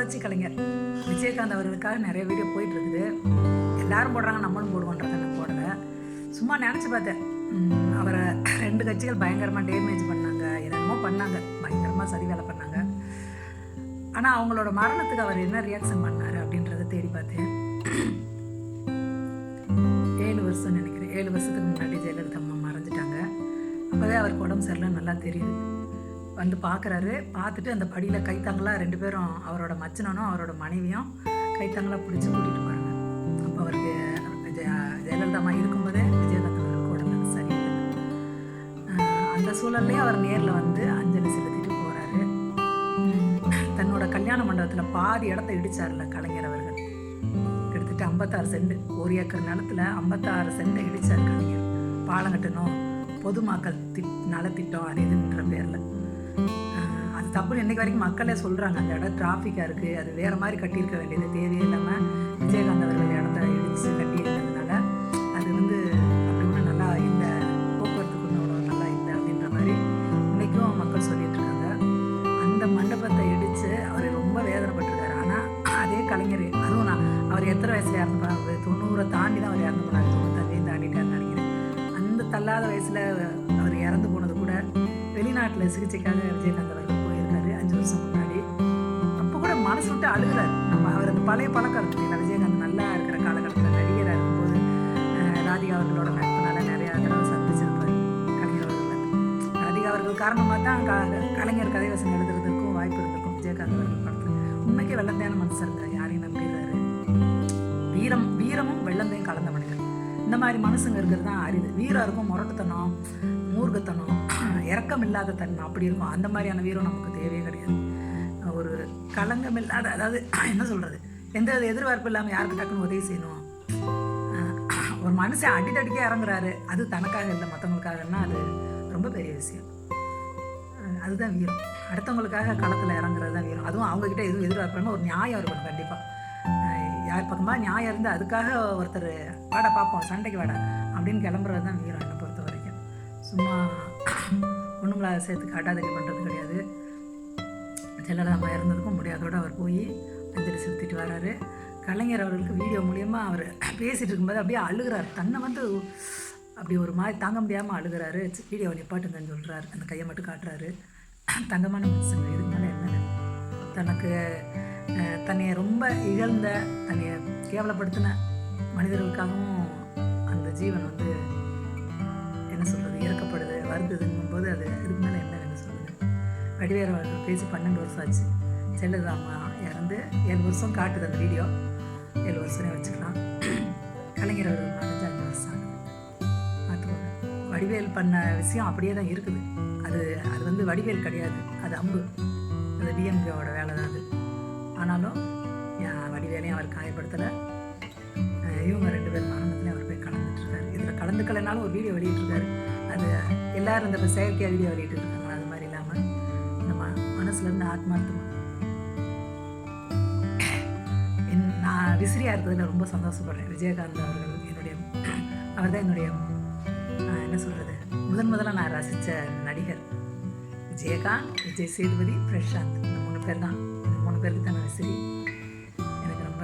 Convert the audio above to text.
புரட்சி கலைஞர் விஜயகாந்த் அவர்களுக்காக நிறைய வீடியோ போயிட்டு இருக்குது எல்லாரும் போடுறாங்க நம்மளும் போடுவோன்றதை நான் போடல. சும்மா நினச்சி பார்த்தேன். அவரை ரெண்டு கட்சிகள் பயங்கரமாக டேமேஜ் பண்ணாங்க என்னென்னமோ பண்ணாங்க பயங்கரமாக சரி வேலை பண்ணாங்க. ஆனால் அவங்களோட மரணத்துக்கு அவர் என்ன ரியாக்ஷன் பண்ணார் அப்படின்றத தேடி பார்த்தேன். ஏழு வருஷம் நினைக்கிறேன். ஏழு வருஷத்துக்கு முன்னாடி ஜெயலலிதா அம்மா மறைஞ்சிட்டாங்க. அப்போவே அவருக்கு உடம்பு சரியில்லை நல்லா தெரியுது. வந்து பார்க்குறாரு பார்த்துட்டு அந்த படியில் கைத்தாங்களா ரெண்டு பேரும் அவரோட மச்சனனும் அவரோட மனைவியும் கைத்தாங்களா பிடிச்சி கூட்டிகிட்டு போகிறாங்க அப்போ அவருக்கு ஜெய ஜெயலலிதா இருக்கும்போதே விஜயகாந்த் அவருக்கு சரியில்லை. அந்த சூழல்லையும் அவர் நேரில் வந்து அஞ்சலி செலுத்திட்டு போகிறாரு தன்னோட கல்யாண மண்டபத்தில் பாதி இடத்த இடிச்சார்ல கலைஞர் அவர்கள். கிட்டத்தட்ட ஐம்பத்தாறு சென்ட் ஒரு ஏக்கர் நிலத்தில் ஐம்பத்தாறு சென்ட்டை இடித்தார் கலைஞர். பாலம் கட்டணும் பொதுமக்கள் திட் நலத்திட்டம் அது இதுன்ற பேரில். தப்புன்னு இன்னைக்கு வரைக்கும் மக்களே சொல்கிறாங்க அந்த இடம் டிராஃபிக்காக இருக்குது அது வேறு மாதிரி கட்டியிருக்க வேண்டியது தேவையே இல்லாமல் விஜயகாந்த் அவர்கள் இடத்த இடித்து கட்டியிருக்கிறதுனால அது வந்து அப்படி ஒன்றும் நல்லா இல்லை போக்குவரத்துக்கு ஒன்றும் நல்லா இல்லை அப்படின்ற மாதிரி இன்னைக்கும் மக்கள் சொல்லிட்டு இருக்காங்க. அந்த மண்டபத்தை இடித்து அவர் ரொம்ப வேதனைப்பட்டிருக்காரு. ஆனால் அதே கலைஞர் அதுவும் நான் அவர் எத்தனை வயசுல இறந்து போனார்? தொண்ணூறை தாண்டி தான் அவர் இறந்து போனார். தொண்ணூத்தஞ்சையும் தாண்டிட்டார் நினைக்கிறேன் அந்த தள்ளாத வயசில் அவர் இறந்து போனது கூட வெளிநாட்டில் சிகிச்சைக்காக விஜயகாந்த் வருஷம் முன்னாடி அப்போ கூட மனசு விட்டு அழுகிறார். நம்ம அவர் அந்த பழைய பழக்கம் இருக்கு விஜயகாந்த் நல்லா இருக்கிற காலகட்டத்தில் நடிகராக இருக்கும்போது ராதிகா அவர்களோட நட்புனால நிறையா தடவை சந்திச்சிருப்பார் கலைஞர் அவர்கள். ராதிகா அவர்கள் காரணமாக தான் க- கலைஞர் கதைவசனம் எழுதுறதுக்கும் வாய்ப்பு இருந்திருக்கும் விஜயகாந்த் அவர்கள் படத்தில். உண்மைக்கு வெள்ளந்தையான மனுஷருங்க யாரையும் நம்பிடுறாரு வீரம் வீரமும் வெள்ளந்தையும் கலந்த மனிதர். இந்த மாதிரி மனுஷங்க இருக்கிறது தான் அரிது. வீரம் இருக்கும் முரட்டுத்தனம் மூர்க்கத்தனம் இறக்கம் இல்லாத தன்மை அப்படி இருக்கும். அந்த மாதிரியான வீரம் நமக்கு தேவையே கிடையாது. ஒரு களங்கம் இல்லாத அதாவது என்ன சொல்கிறது எந்த எதிர்பார்ப்பு இல்லாமல் யாருக்கு டக்குன்னு உதவி செய்யணும்? ஒரு மனுஷன் அடித்தடிக்கே இறங்குறாரு. அது தனக்காக இல்லை மற்றவங்களுக்காகன்னா அது ரொம்ப பெரிய விஷயம். அதுதான் வீரம். அடுத்தவங்களுக்காக களத்தில் இறங்குறது தான் வீரம். அதுவும் அவங்கக்கிட்ட எதுவும் எதிர்பார்ப்பாங்க ஒரு நியாயம் இருக்கணும் கண்டிப்பாக யார் பக்கமாக நியாயம் இருந்து அதுக்காக ஒருத்தர் வாடா பார்ப்போம் சண்டைக்கு வாடா அப்படின்னு கிளம்புறது தான் வீரம் என்னை பொறுத்த வரைக்கும் சும்மா ஒன்றும் சேர்த்து காட்டாதடி பண்ணுறது கிடையாது. ஜெயலலிதா இருந்ததுக்கும் முடியாதோடு அவர் போய் அஞ்சலி செலுத்திட்டு வராரு. கலைஞர் அவர்களுக்கு வீடியோ மூலியமாக அவர் பேசிகிட்டு இருக்கும்போது அப்படியே அழுகிறார். தன்னை வந்து அப்படி ஒரு மாதிரி தாங்க முடியாமல் அழுகிறாரு. வீடியோ நிப்பாட்டுங்கன்னு சொல்கிறாரு அந்த கையை மட்டும் காட்டுறாரு. தங்கமான மனுஷங்க இதுக்கு என்ன தனக்கு தன்னையை ரொம்ப இகழ்ந்த தன்னையை கேவலப்படுத்தின மனிதர்களுக்காகவும் அந்த ஜீவன் வந்து என்ன சொல்கிறது இறக்கப்படுது வருதுங்கும் போது அது இதுக்கு மேலே என்ன வேணும் சொல்லுங்கள் வடிவேறு அவர்கள் பேசி பன்னெண்டு வருஷம் ஆச்சு. செல்லுதாம்மா இறந்து ஏழு வருஷம் காட்டுது அந்த வீடியோ. ஏழு வருஷமே வச்சுக்கலாம். கலைஞர் அவர்கள் மறைஞ்சு அஞ்சு வருஷம் ஆகுது பார்த்துக்கோங்க. வடிவேல் பண்ண விஷயம் அப்படியே தான் இருக்குது. அது அது வந்து வடிவேல் கிடையாது. அது அம்பு. அது டிஎம்கேவோட வேலை தான் அது. ஆனாலும் வடிவேலையும் அவர் காயப்படுத்தலை. இவங்க ரெண்டு பேர் மரணத்துலையும் அவர் போய் கலந்துட்டுருக்காரு இதில் கலந்துக்கலைனாலும் ஒரு வீடியோ வெளியிட்டிருக்காரு. அது எல்லாரும் இந்த செயற்கை செயற்கையாக வீடியோ வெளியிட்டு இருக்காங்க அது மாதிரி இல்லாமல் இந்த ம மனசுலேருந்து ஆத்மார்த்தமாக என் நான் விசிறியாக இருக்கிறதுல ரொம்ப சந்தோஷப்படுறேன். விஜயகாந்த் அவர்கள் என்னுடைய அவர் தான் என்னுடைய என்ன சொல்கிறது முதன் முதலாக நான் ரசித்த நடிகர் விஜயகாந்த் விஜய் சேதுபதி பிரசாந்த். இந்த மூணு பேர் தான். இந்த மூணு பேருக்கு தான் நான் விசிறி. எனக்கு ரொம்ப